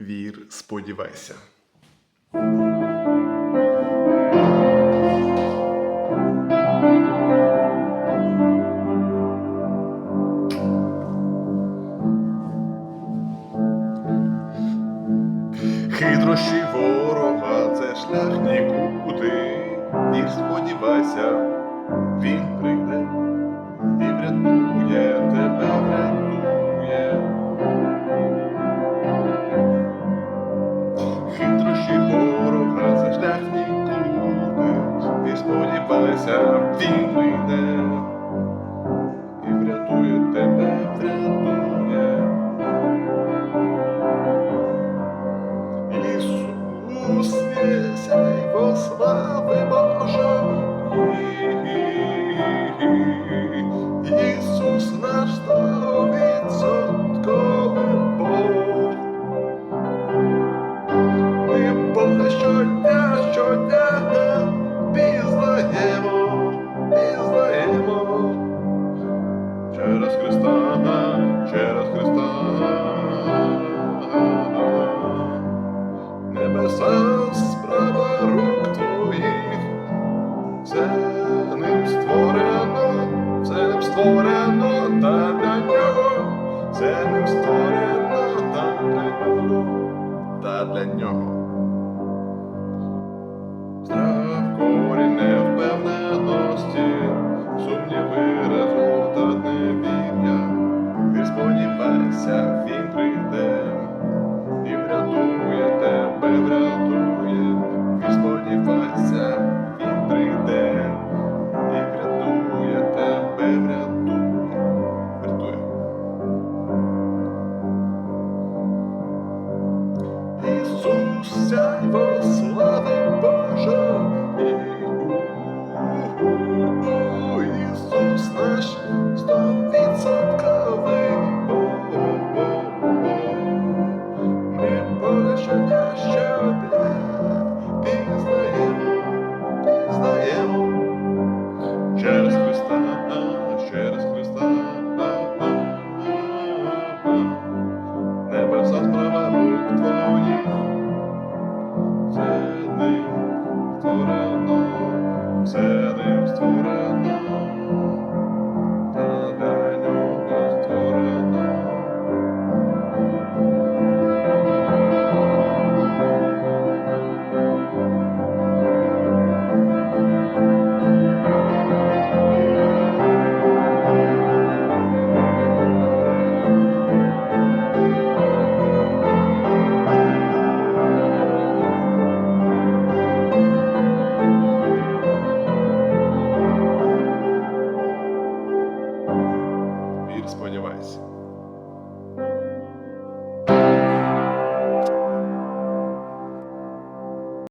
Вір, сподівайся. Хитрощі ворога це шлях нікуди. Вір, сподівайся, він прийде бойся, він прийде і врятує тебе, врятує. Ісус, віся його слави Божа. Ісус наш Бог. створено та для нього, це ним створено та для нього, та для нього. Все не